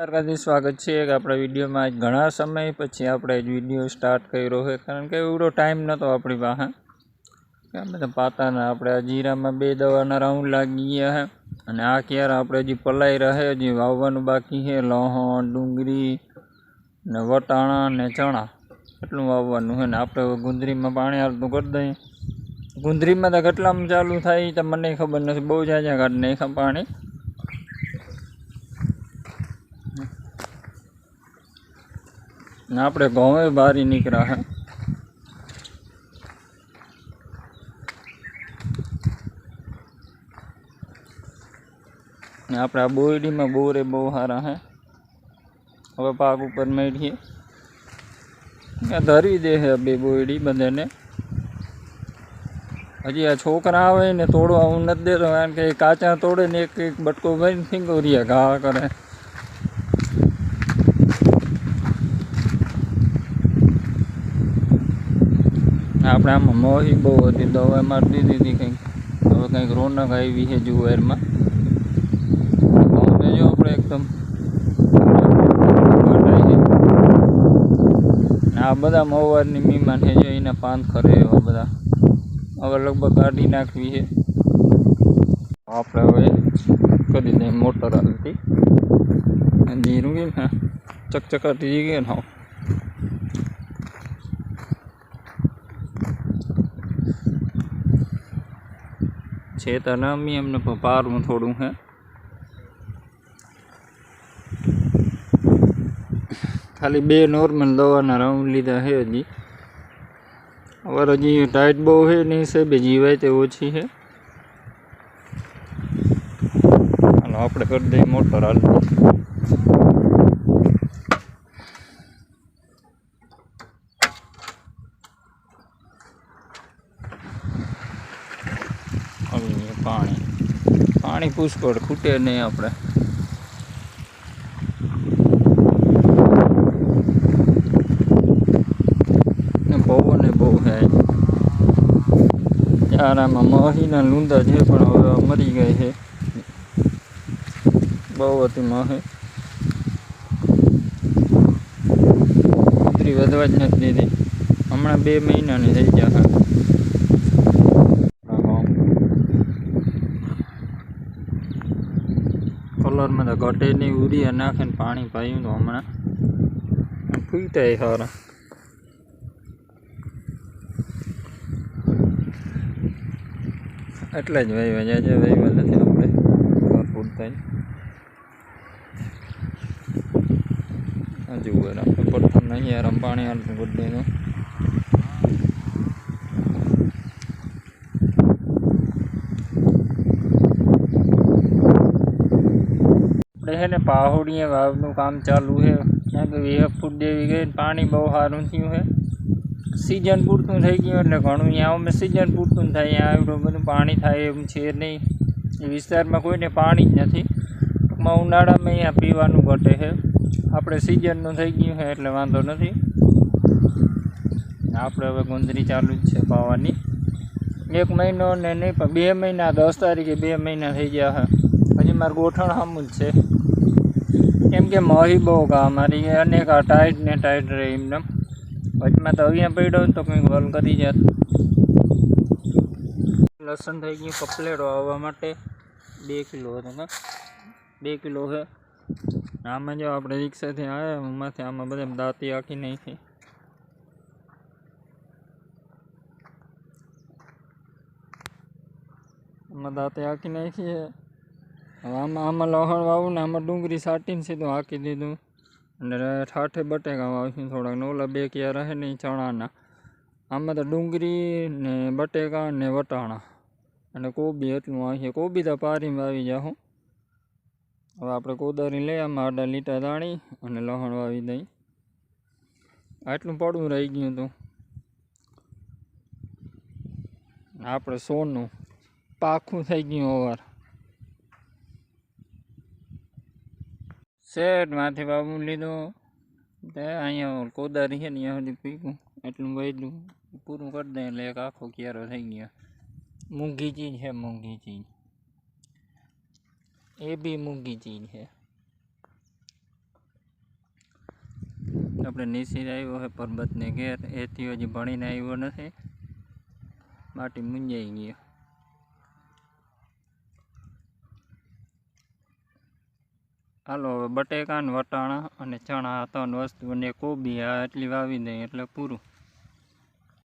સરકારથી સ્વાગત છે. કે આપણા વિડીયોમાં ઘણા સમય પછી આપણે જ વીડિયો સ્ટાર્ટ કર્યો છે. કારણ કે એવડો ટાઈમ નહોતો આપણી પાસે. કે અમે તો પાતાના આપણે આ જીરામાં બે દવાના રાઉન્ડ લાગી ગયા છે. અને આ ક્યારે આપણે હજી પલાઈ રહે હજી વાવવાનું બાકી છે. લહણ, ડુંગળી ને વટાણા ને ચણા. એટલું વાવવાનું છે ને આપણે ગુંદરીમાં પાણી હાલતું કરી દઈએ. ગુંદરીમાં તો કેટલામાં ચાલુ થાય તો મને ખબર નથી. બહુ જાજા કાઢ નાખ્યા પાણી. ને આપણે ઘઉં બારી નીકળ્યા હે ને આપણે આ બોયડીમાં બોરે બહુ સારા હે હવે પાક ઉપર મેળીએ આ ધરી દે છે બે બોયડી બધાને હજી આ છોકરા આવે ને તોડવા હું નથી દેતો કારણ કે એ કાચા તોડે ને એક એક બટકો ભરીને ફીંગોરિયા ઘા કરે આપણે આમાં મોહી બહુ હતી દવા મારી દીધી હતી કંઈક, હવે કંઈક રોનક આવી છે જુવારમાં. ઘઉંને જો આપણે એકદમ કટાઈ છે. ને આ બધા મવારની મીમાન છે જો એના પાન ખરે એવા બધા. હવે લગભગ કાઢી નાખવી છે. આપણે હવે કરી દઈએ મોટર હાલતી જીરું કેમ હા ચકચકાટી જઈ ગઈ ને હા એમને પણ પારવું થોડું હે ખાલી બે નોર્મલ દવાના રાઉન્ડ લીધા છે હજી હવે હજી ટાઈટ બહુ છે નહીં સાહેબ જીવાય તે ઓછી છે અને આપણે કરી દઈએ મોટર હાલ હવે પાણી પુષ્કળ ખૂટે નહીં આપણે. પવન બહુ હે યાર આમાં મહીના લૂંદા છે પણ હવે મરી ગઈ છે. બહુ હતી મહી. વધવા જ નથી દીધી. હમણાં બે મહિનાની થઈ ગયા કલરમાં તો ઘટે નહીં ઉરિયા નાખીને પાણી પાયું તો હમણાં. ફૂટા સારા એટલે જ વહીવા જાય વહીવા નથી આપણે. ઘર પૂરતા હજુ બરાબર પડતું નહીં આરામ પાણી હાલતું કરી છે ને પાહોડીએ વાવનું કામ ચાલુ છે. ત્યાં તો વીહપ ફૂટ દેવી ગઈ પાણી બહુ સારું થયું છે. સિઝન પૂરતું થઈ ગયું એટલે ઘણું અહીંયા અમે સિઝન પૂરતું થાય, અહીંયા આવડું બધું પાણી થાય એમ છે નહીં. એ વિસ્તારમાં કોઈને પાણી જ નથી. ટૂંકમાં ઉનાળામાં અહીંયા પીવાનું ઘટે છે. આપણે સિઝનનું થઈ ગયું છે એટલે વાંધો નથી. આપણે હવે ગુંદરી ચાલુ જ છે પાવાની. એક મહિનો ને નહીં પણ બે મહિના, દસ તારીખે બે મહિના થઈ ગયા છે. હજી મારું ગોઠણ સામું જ છે. કેમ કે મહી બહુ કા મારી અનેક આ ટાઈટ ને ટાઈટ રહે એમને. વચમાં તો અહીંયા પડ્યો તો કંઈક વલ કરી જાત. લસણ થઈ ગયું કપલેટો આવવા માટે. બે કિલો હતો કા બે કિલો છે. આમાં જો આપણે રિક્ષાથી આવ્યા એમાંથી આમાં બધા દાંતી આખી નાખી. આમાં દાંતે આખી નાખી છે. હવે આમાં આમાં લહણ વાવું ને આમાં ડુંગળી સાટીને સીધું હાકી દીધું. અને ઠાઠે બટેકા વાવશું થોડાક. ને ઓલા બે ક્યાં રહે ને ચણાના. આમાં તો ડુંગળી ને બટેકા ને વટાણા. અને કોબી એટલું આવશે કોબી તો પારીમાં વાવી જાઉં હવે આપણે કોદારી લઈ આમાં આડા લીટા દાણી અને લહણ વાવી દઈ આટલું પડવું રહી ગયું હતું આપણે સોનું. પાખું થઈ ગયું ઓવર શેઠ માથે બાબુ લીધું તે અહીંયા કોદારી છે ને અહીંયા સુધી પીકું. એટલું વૈદું પૂરું કરી દે એટલે એક આખો ક્યારો થઈ ગયો. મૂંઘી ચીજ છે મૂંઘી ચીજ એ બી મૂંઘી ચીજ છે. આપણે નિશિર આવ્યો છે પરબતને ઘેર. એથી હજી ભણીને આવ્યો નથી. માટી મૂંઝાઈ ગયો હાલો, હવે બટેકા ને વટાણા અને ચણા ત્રણ વસ્તુ અને કોબી, આ એટલી વાવી દઈએ એટલે પૂરું.